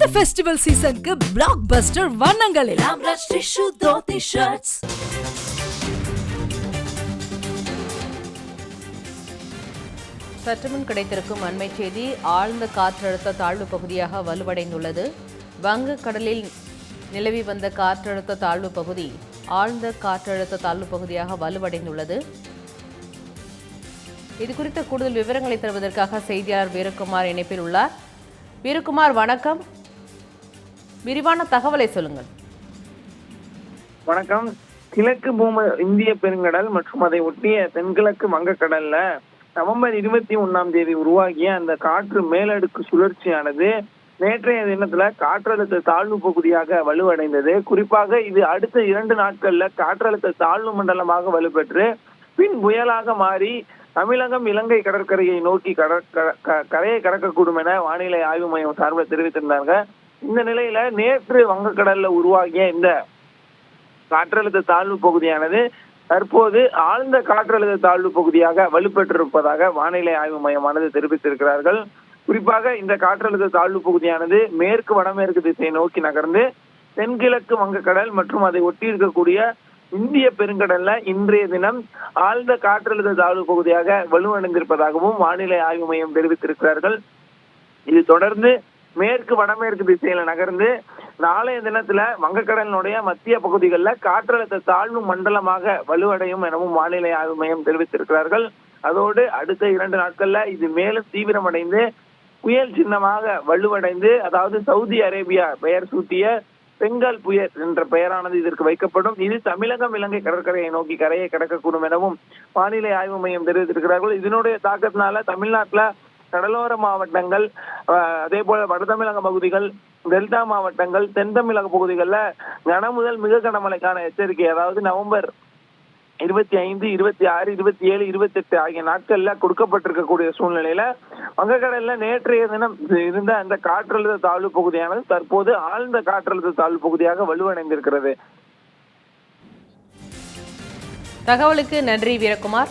இந்த ஃபெஸ்டிவல் சீசனுக்கு பிளாக் பஸ்டர் வண்ணங்களில். ராம்ராஜ் டிஷ்யூ தோத்தி ஷர்ட்ஸ் சற்றுமுன் கிடைத்திருக்கும் அண்மை செய்தி ஆழ்ந்த காற்றழுத்த தாழ்வு பகுதியாக வலுவடைந்துள்ளது. வங்கக்கடலில் நிலவி வந்த காற்றழுத்த தாழ்வு பகுதி ஆழ்ந்த காற்றழுத்த தாழ்வு பகுதியாக வலுவடைந்துள்ளது. இது குறித்த கூடுதல் விவரங்களை தருவதற்காக செய்தியாளர் வீரகுமார் இணைப்பில் உள்ளார். வீரகுமார் வணக்கம். விரிவான தகவலை சொல்லுங்கள். வணக்கம். கிழக்கு பூம இந்திய பெருங்கடல் மற்றும் அதை ஒட்டிய தென்கிழக்கு வங்கக்கடல்ல நவம்பர் இருபத்தி ஒன்னாம் தேதி உருவாகிய அந்த காற்று மேலடுக்கு சுழற்சியானது நேற்றைய தினத்துல காற்றழுத்த தாழ்வு பகுதியாக வலுவடைந்தது. குறிப்பாக இது அடுத்த இரண்டு நாட்கள்ல காற்றழுத்த தாழ்வு மண்டலமாக வலுப்பெற்று பின் புயலாக மாறி தமிழகம் இலங்கை கடற்கரையை நோக்கி கடற் க- கரையை கடக்கக்கூடும் என வானிலை ஆய்வு மையம் சார்பில் தெரிவித்திருந்தாங்க இந்த நிலையில நேற்று வங்கக்கடல்ல உருவாகிய இந்த காற்றழுத்த தாழ்வு பகுதியானது தற்போது ஆழ்ந்த காற்றழுத்த தாழ்வு பகுதியாக வலுப்பெற்றிருப்பதாக வானிலை ஆய்வு மையமானது தெரிவித்திருக்கிறார்கள். குறிப்பாக இந்த காற்றழுத்த தாழ்வு பகுதியானது மேற்கு வடமேற்கு திசையை நோக்கி நகர்ந்து தென்கிழக்கு வங்கக்கடல் மற்றும் அதை ஒட்டி இருக்கக்கூடிய இந்திய பெருங்கடல்ல இன்றைய தினம் ஆழ்ந்த காற்றழுத்த தாழ்வு பகுதியாக வலுவடைந்திருப்பதாகவும் வானிலை ஆய்வு மையம் தெரிவித்திருக்கிறார்கள். இது தொடர்ந்து மேற்கு வடமேற்கு திசையில நகர்ந்து நாளைய தினத்துல வங்கக்கடலினுடைய மத்திய பகுதிகளில் காற்றழுத்த தாழ்வு மண்டலமாக வலுவடையும் எனவும் வானிலை ஆய்வு மையம் தெரிவித்திருக்கிறார்கள். அதோடு அடுத்த இரண்டு நாட்கள்ல இது மேலும் தீவிரமடைந்து புயல் சின்னமாக வலுவடைந்து அதாவது சவுதி அரேபியா பெயர் சூட்டிய பெங்கால் புயல் என்ற பெயரானது இதற்கு வைக்கப்படும். இது தமிழகம் இலங்கை கடற்கரையை நோக்கி கரையை கடக்கக்கூடும் எனவும் வானிலை ஆய்வு மையம் தெரிவித்திருக்கிறார்கள். இதனுடைய தாக்கத்தினால தமிழ்நாட்டுல கடலோர மாவட்டங்கள் அதே போல வட தமிழக பகுதிகள் டெல்டா மாவட்டங்கள் தென் தமிழக பகுதிகளில் கன முதல் மிக கனமழைக்கான எச்சரிக்கை அதாவது நவம்பர் இருபத்தி ஐந்து இருபத்தி ஆறு இருபத்தி ஏழு இருபத்தி எட்டு ஆகிய நாட்கள்ல கொடுக்கப்பட்டிருக்கக்கூடிய சூழ்நிலையில வங்கக்கடல்ல நேற்றைய தினம் இருந்த அந்த காற்றழுத்த தாழ்வு பகுதியானது தற்போது ஆழ்ந்த காற்றழுத்த தாழ்வு பகுதியாக வலுவடைந்திருக்கிறது. தகவலுக்கு நன்றி வீரகுமார்.